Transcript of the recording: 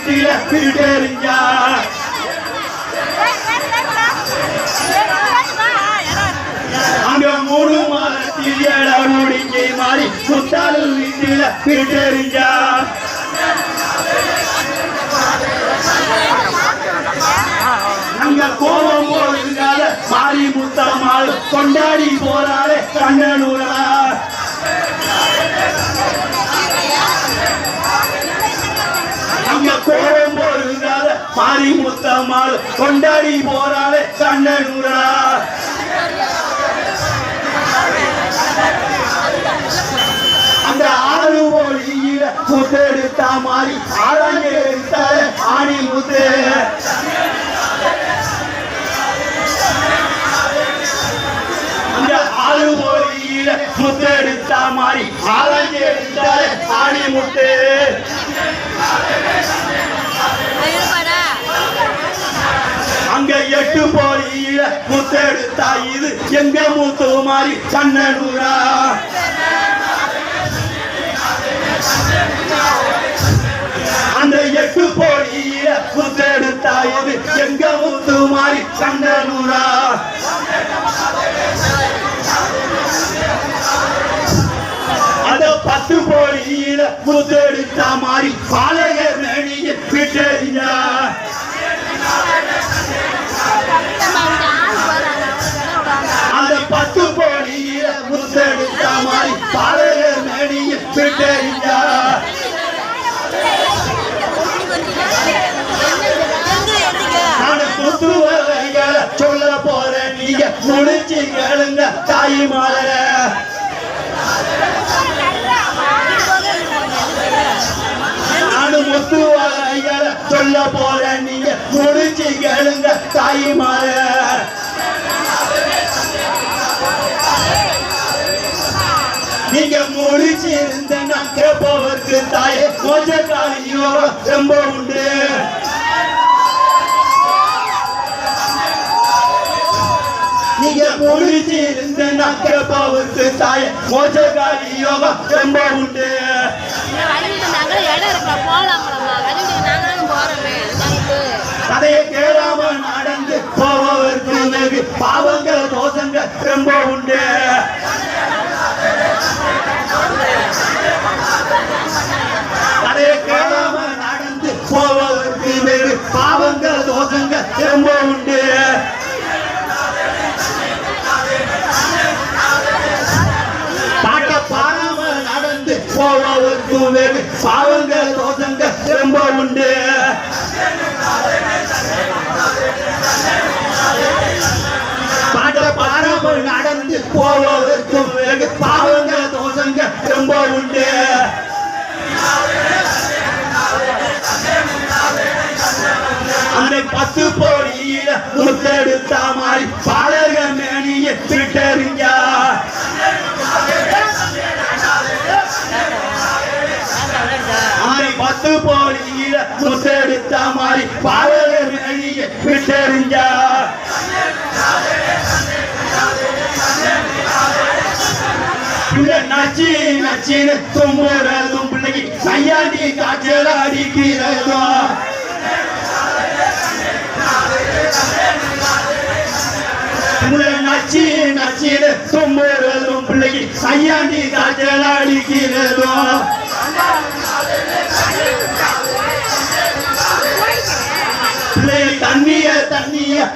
கீழே பிரிட்டெறிஞ்சா அங்க மூணு மாதத்தில் ஏழாடி மாறி சுத்தாலும் வீட்டில பிரிட்டெறிஞ்சா அங்க கோபம் போடுங்கால மாறி முத்தமாள் கொண்டாடி போறாளே கண்ணனூரா. பாரி முத்தம்மாள் கொண்டாடி போறாளே கண்ணனூரா. அந்த ஆறு மொழியில முத்தெடுத்தா மாறி ஆறாங்க எடுத்தாரு ஆணி முத்து. அந்த ஆறு மொழியில முத்தெடுத்தா மாறி ஆறாங்க எடுத்தாரு ஆணி முத்து. அங்க எட்டு போலியில முத்தெடுத்தா இது எங்க மூத்து மாறி கண்ணனூரா? அந்த எட்டு போலியில முத்தெடுத்தா இது எங்க மூத்து மாறி கண்ணனூரா? அந்த பத்து போலியில முத்தெடுத்தா மாறி பாளைய நீங்க முடிச்சு கேளுங்க தாய் மாலர நான் சொல்ல போறேன் நீங்க முடிச்சு கேளுங்க தாய் மாதர. நீங்க முடிச்சு இருந்த நான் கேட்பவர்க்கு தாயே கொஞ்ச ரொம்ப உண்டு. நீங்க முடிச்சு யோகா நான் கேட்பவர்க்கு தாயே மோச காலி போவதற்கு வெகு தோசங்க ரொம்ப உண்டு. பாட்ட பாடாமல் நடந்து போவதற்கு வேறு பாவங்க தோசங்க ரொம்ப உண்டு. அந்த பத்து போடியில முத்தெடுத்த மாதிரி மாறி மாதிரி பாலக மேனிய விட்டறிஞ்சா நச்சி நச்சின்னு தும்புறதும் பிள்ளைக்கு கையாண்டி காய்ச்சல் அடிக்கிறதோ நச்சி நச்சின்னு தும்புறதும் பிள்ளைக்கு கையாண்டி காய்ச்சல் அடிக்கிறதோ يعني